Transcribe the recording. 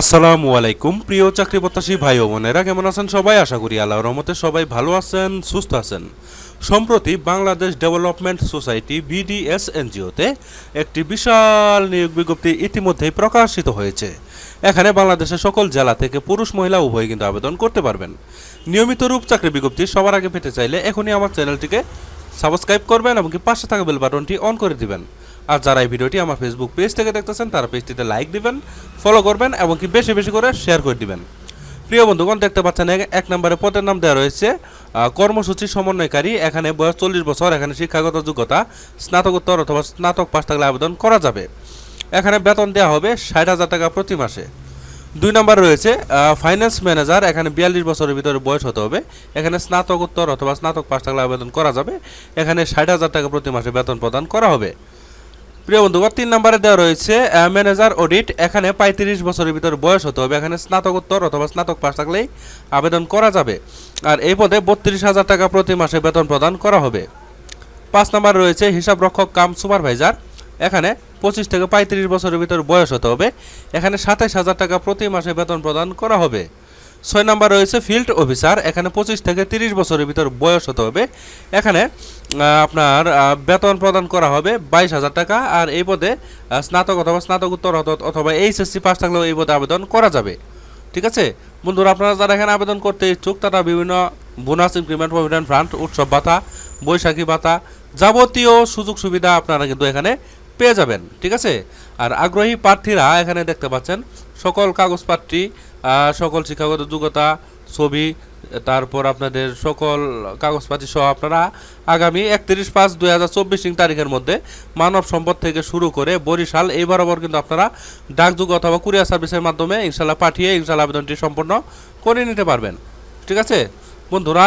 আসসালামু আলাইকুম, প্রিয় চাকরি প্রত্যাশী ভাই ও বোনেরা, কেমন আছেন সবাই? আশা করি আল্লাহর রহমতে সবাই ভালো আছেন, সুস্থ আছেন। সম্প্রতি বাংলাদেশ ডেভেলপমেন্ট সোসাইটি বিডিএস এনজিওতে একটি বিশাল নিয়োগ বিজ্ঞপ্তি ইতিমধ্যেই প্রকাশিত হয়েছে। এখানে বাংলাদেশের সকল জেলা থেকে পুরুষ, মহিলা, উভয়ে কিন্তু আবেদন করতে পারবেন। নিয়মিত রূপ চাকরি বিজ্ঞপ্তি সবার আগে পেতে চাইলে এখনই আমার চ্যানেলটিকে সাবস্ক্রাইব করবেন এবং পাশে থাকা বেল বাটনটি অন করে দিবেন। আর যারা এই ভিডিওটি আমার ফেসবুক পেজ থেকে দেখতেছেন, তারা পেজটিতে লাইক দিবেন ফলো করবেন এবং কি বেশি বেশি করে শেয়ার করে দিবেন। প্রিয় বন্ধুগণ, দেখতে পাচ্ছেন এক- নম্বরে পদের নাম দেওয়া রয়েছে কর্মসূচি সমন্বয়কারী। এখানে বয়স চল্লিশ বছর, এখানে শিক্ষাগত যোগ্যতা, স্নাতকোত্তর অথবা স্নাতক পাশ থাকলে আবেদন করা যাবে। এখানে বেতন দেওয়া হবে ষাট হাজার টাকা প্রতি মাসে। দুই নম্বর রয়েছে ফাইন্যান্স ম্যানেজার এখানে বিয়াল্লিশ বছরের ভিতরে বয়স হতে হবে। এখানে স্নাতকোত্তর অথবা স্নাতক পাশ থাকলে আবেদন করা যাবে। এখানে ষাট হাজার টাকা প্রতি মাসে বেতন প্রদান করা হবে। প্রিয় বন্ধুগণ, তিন নম্বরে দেওয়া রয়েছে ম্যানেজার অডিট এখানে পঁয়ত্রিশ বছরের ভিতর বয়স হতে হবে। এখানে স্নাতকোত্তর অথবা স্নাতক পাশ থাকলেই আবেদন করা যাবে। আর এই পদে বত্রিশ হাজার টাকা প্রতি মাসে বেতন প্রদান করা হবে। পাঁচ নম্বর রয়েছে, হিসাব রক্ষক কাম সুপারভাইজার এখানে পঁচিশ থেকে পঁয়ত্রিশ বছরের ভিতর বয়স হতে হবে। এখানে সাতাইশ হাজার টাকা প্রতি মাসে বেতন প্রদান করা হবে। ছয় নম্বর রয়েছে ফিল্ড অফিসার এখানে পঁচিশ থেকে তিরিশ বছরের ভিতর বয়স হতে হবে। এখানে আপনার বেতন প্রদান করা হবে বাইশ হাজার টাকা আর এই পদে স্নাতক অথবা স্নাতকোত্তর অথ- অথবা এইচএসসি পাস থাকলেও এই পদে আবেদন করা যাবে। ঠিক আছে? বন্ধুরা, আপনারা যারা এখানে আবেদন করতে ইচ্ছুক, তারা বিভিন্ন বোনাস ইনক্রিমেন্ট প্রভিডেন্ট ফান্ড উৎসব ভাতা, বৈশাখী ভাতা যাবতীয় সুযোগ সুবিধা আপনারা কিন্তু এখানে পেয়ে যাবেন, ঠিক আছে? আর আগ্রহী প্রার্থীরা এখানে দেখতে পাচ্ছেন, সকল কাগজপত্রী সকল শিক্ষাগত যোগ্যতা, ছবি, তারপর আপনাদের সকল কাগজপাতি সহ আপনারা আগামী একত্রিশ পাঁচ দুই হাজার চব্বিশ তারিখের মধ্যে মানব সম্পদ থেকে শুরু করে বরিশাল এই বরাবর কিন্তু আপনারা ডাকযোগ অথবা কুরিয়ার সার্ভিসের মাধ্যমে ইনশাল্লাহ পাঠিয়ে ইনশাল্লাহ আবেদনটি সম্পন্ন করে নিতে পারবেন, ঠিক আছে? বন্ধুরা